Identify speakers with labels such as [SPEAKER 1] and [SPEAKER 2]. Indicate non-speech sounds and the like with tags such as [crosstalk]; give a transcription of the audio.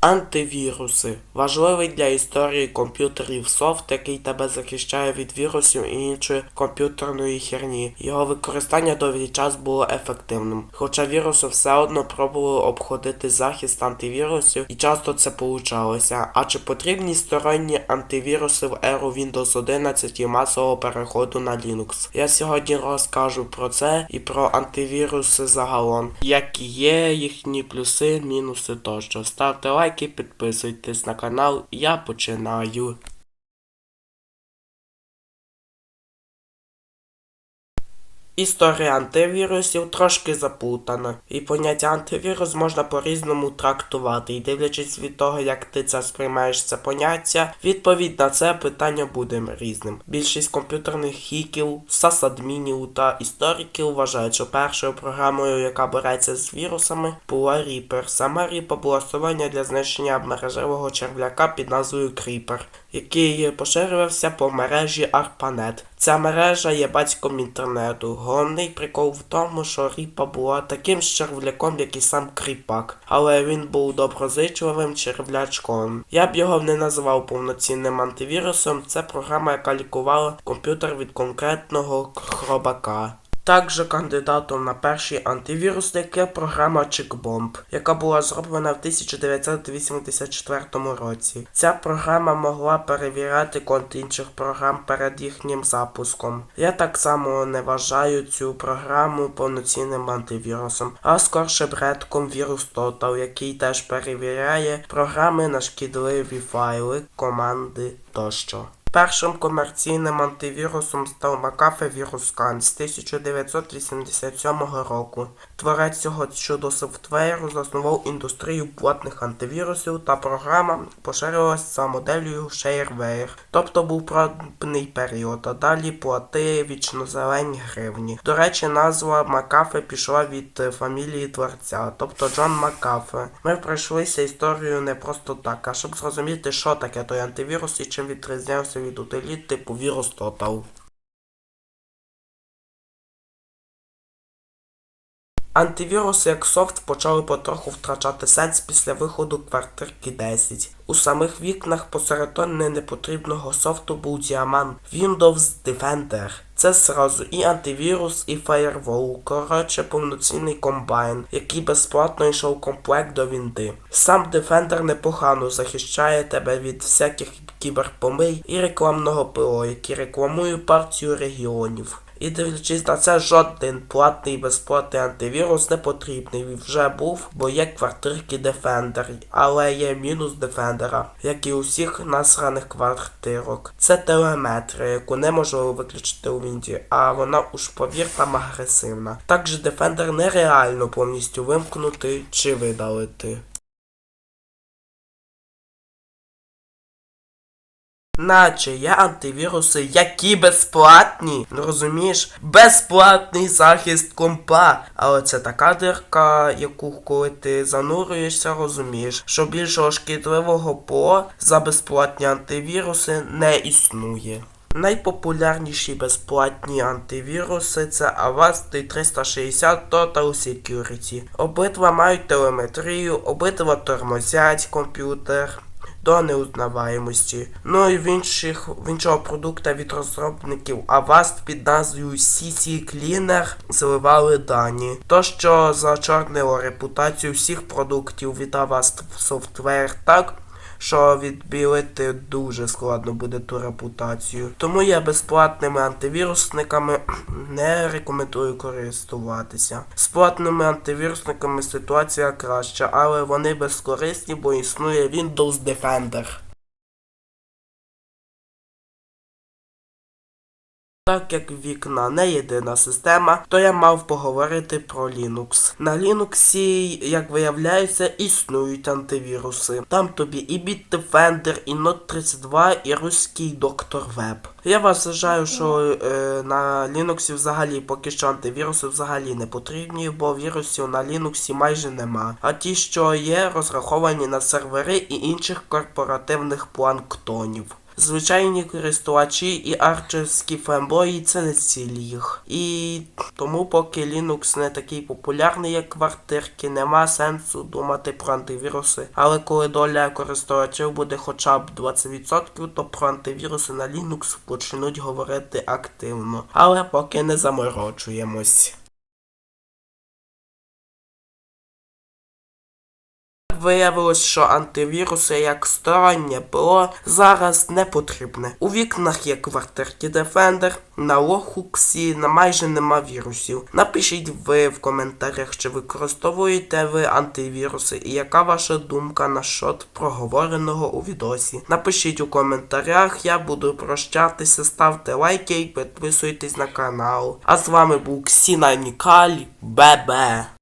[SPEAKER 1] Антивіруси важливий для історії комп'ютерів софт, який тебе захищає від вірусів і іншої комп'ютерної херні. Його використання довгий час було ефективним. Хоча віруси все одно пробували обходити захист антивірусів, і часто це получалося. А чи потрібні сторонні антивіруси в еру Windows 11 і масового переходу на Linux? Я сьогодні розкажу про це і про антивіруси загалом, які є їхні плюси, мінуси тощо. Ставте лайки, підписуйтесь на канал, я починаю. Історія антивірусів трошки заплутана, і поняття антивірус можна по-різному трактувати, і дивлячись від того, як ти це сприймаєш це поняття, відповідь на це питання буде різним. Більшість комп'ютерних хіків, сасадмінів та істориків вважають, що першою програмою, яка бореться з вірусами, була Reaper. Сама Reaper була створення для знищення мережевого черв'яка під назвою Creeper, який поширювався по мережі ARPANET. Ця мережа є батьком інтернету. Головний прикол в тому, що Ріпа була таким ж червляком, як і сам Кріпак, але він був доброзичливим червлячком. Я б його не називав повноцінним антивірусом. Це програма, яка лікувала комп'ютер від конкретного хробака. Також кандидатом на перший антивірусник є програма CheckBomb, яка була зроблена в 1984 році. Ця програма могла перевіряти код інших програм перед їхнім запуском. Я так само не вважаю цю програму повноцінним антивірусом, а скорше бредком вірус Total, який теж перевіряє програми на шкідливі файли, команди тощо. Першим комерційним антивірусом став VirusScan з 1987 року. Творець цього чудо софтверу заснував індустрію платних антивірусів та програма поширювалася за моделлю Shareware, тобто був пробний період, а далі плати вічнозелені гривні. До речі, назва McAfee пішла від фамілії творця, тобто Джон McAfee. Ми пройшлися історію не просто так, а щоб зрозуміти, що таке той антивірус і чим відрізнявся від утиліт типу вірус Total. Антивіруси як софт почали потроху втрачати сенс після виходу квартирки 10. У самих вікнах посередині непотрібного софту був діамант Windows Defender. Це зразу і антивірус, і фаєрвол. Коротше, повноцінний комбайн, який безплатно йшов комплект до Вінди. Сам Defender непогано захищає тебе від всяких кіберпомий і рекламного ПО, які рекламують партію регіонів. І дивлячись на це, жоден платний безплатний антивірус не потрібний. Вже був, бо є квартирки Defender, але є мінус Defender, як і у всіх насраних квартирок. Це телеметрія, яку неможливо виключити у Вінді, а вона уж повір там агресивна. Також Defender нереально повністю вимкнути чи видалити. Наче є антивіруси, які безплатні. Розумієш? Безплатний захист компа. Але це така дирка, яку коли ти занурюєшся, розумієш, що більшого шкідливого ПО за безплатні антивіруси не існує. Найпопулярніші безплатні антивіруси це Avast 360 Total Security. Обидва мають телеметрію, обидва тормозять комп'ютер до неузнаваємості. Ну і в інших в іншого продукта від розробників Avast під назвою CC Cleaner зливали дані. То, що зачорнило репутацію всіх продуктів від Avast Software так. Що відбілити дуже складно буде ту репутацію. Тому я безплатними антивірусниками [clears throat] не рекомендую користуватися. З платними антивірусниками ситуація краща, але вони безкорисні, бо існує Windows Defender. Так як вікна не єдина система, то я мав поговорити про Linux. На Linux, як виявляється, існують антивіруси. Там тобі і Bitdefender, і Note32, і руський Доктор Web. Я вас вважаю, що е, на Linux взагалі поки що антивіруси взагалі не потрібні, бо вірусів на Linux майже нема. А ті, що є, розраховані на сервери і інших корпоративних планктонів. Звичайні користувачі і арчерські фембої це не ціль їх. І тому, поки Linux не такий популярний, як квартирки, нема сенсу думати про антивіруси. Але коли доля користувачів буде хоча б 20%, то про антивіруси на Linux почнуть говорити активно. Але поки не заморочуємось. Виявилось, що антивіруси як стороннє ПО зараз не потрібне. У вікнах є квартирки Defender, на Лохуксі на майже нема вірусів. Напишіть ви в коментарях, чи використовуєте ви антивіруси і яка ваша думка насчет проговореного у відосі. Напишіть у коментарях, я буду прощатися, ставте лайки і підписуйтесь на канал. А з вами був Ксіна Нікаль. Бе-бе!